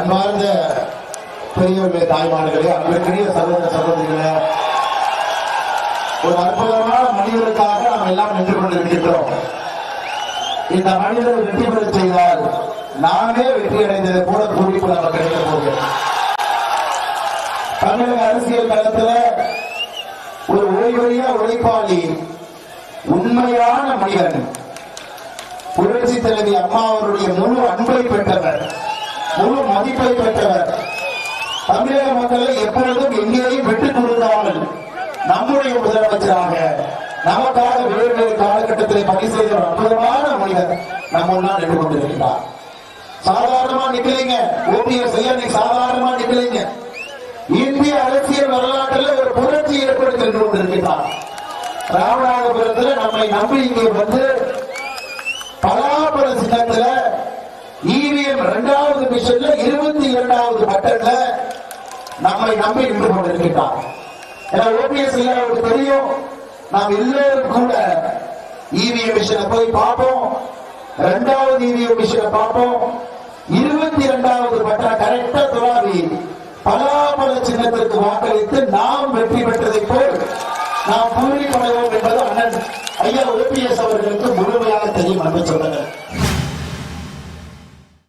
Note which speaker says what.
Speaker 1: அன்பார்ந்த பெரியவர்களே தாய்மார்களே அன்பிற்குரிய சகோதர சகோதரிகளே ஒரு அற்புதமான மனிதருக்காக நாம் எல்லாம் நின்று கொண்டிருக்கின்றோம். இந்த மனிதர் வெற்றி பெற செய்தால் நானே வெற்றி அடைந்ததை போல குறிப்பு நமக்கு கிடைக்க போகிறது. தமிழக அரசியல் களத்துல ஒரு ஓய்வறியா உழைப்பாளி உண்மையான மனிதன் புரட்சி தலைவி அம்மா அவருடைய முழு மக்களை எப்பொழுதும் எங்கேயும் விட்டுக் கொடுக்காமல் நம்முடைய முதலமைச்சராக நமக்காக வேறு வேறு காலகட்டத்தில் பணி செய்த ஒரு அற்புதமான மனிதர் நம்ம முன்னால் நின்று கொண்டிருக்கிறார். சாதாரணமா நிக்கலைங்க. ஓபிஎஸ் ஐயா நீ சாதாரணமா நிக்கலைங்க. இந்திய அரசியல் வரலாற்றில் ஒரு புரட்சி ஏற்படுத்தி நின்று கொண்டிருக்கிறார். ராமநாதபுரத்தில் நம்மை நம்பி இங்கே வந்து பலாபல சின்னத்துல இவிஎம் இரண்டாவது மிஷன்ல இருபத்தி இரண்டாவது பட்டன்ல நம்மை நம்பி நின்று கொண்டிருக்கின்றார். ஏன்னா ஓபிஎஸ் ஐயாவுக்கு தெரியும் நாம் எல்லோரும் கூட இவிஎம் மிஷினை போய் பார்ப்போம். இரண்டாவது இவிஎம் மிஷினை பார்ப்போம். இருபத்தி இரண்டாவது பட்டம் கரெக்டா துறாவி பலாபல சின்னத்திற்கு வாக்களித்து நாம் வெற்றி பெற்றதை போல் நாம் பூரி படைவோம் என்பது அண்ணன் ஐயா ஓபிஎஸ் அவர்களுக்கு முழுமையாக தெரியும் என்று சொல்லுங்கள்.